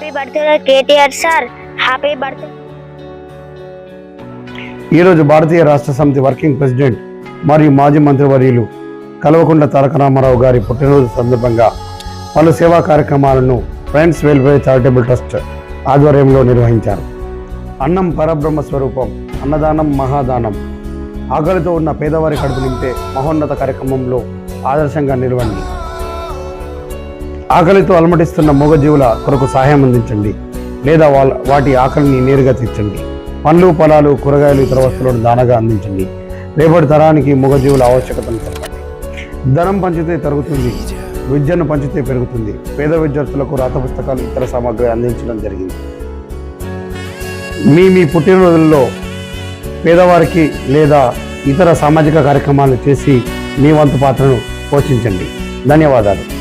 Happy birthday KTR sir happy birthday ఈరోజు భారతీయ రాష్ట్ర సమితి వర్కింగ్ ప్రెసిడెంట్ మరియు మాజీ మంత్రివర్యులు కల్వకుంట్ల తారక రామారావు గారి పుట్టినరోజు సందర్భంగా పలు సేవా కార్యక్రమాలను ఫ్రెండ్స్ వెల్ఫేర్ చారిటబుల్ ట్రస్ట్ ఆధ్వర్యంలో నిర్వహించారు. అన్నం పరబ్రహ్మ స్వరూపం అన్నదానం మహాదానం ఆకలితో ఉన్న పేదవారి కడుపు నింపే మహోన్నత కార్యక్రమంలో ఆదర్శంగా నిలవండి ఆకలితో అలమటిస్తున్న మూగజీవుల కొరకు సహాయం అందించండి. లేదా వాళ్ళ వాటి ఆకలిని నేరుగా తీర్చండి. పండ్లు పొలాలు కూరగాయలు ఇతర వస్తువులను దానగా అందించండి. రేపటి తరానికి మూగజీవుల ఆవశ్యకతను చెప్పండి ధనం పంచితే తరుగుతుంది. విద్యను పంచితే పెరుగుతుంది. పేద విద్యార్థులకు రాత పుస్తకాలు ఇతర సామాగ్రి అందించడం జరిగింది. మీ మీ పుట్టినరోజుల్లో పేదవారికి లేదా ఇతర సామాజిక కార్యక్రమాలు చేసి మీ వంతు పాత్రను పోషించండి. ధన్యవాదాలు.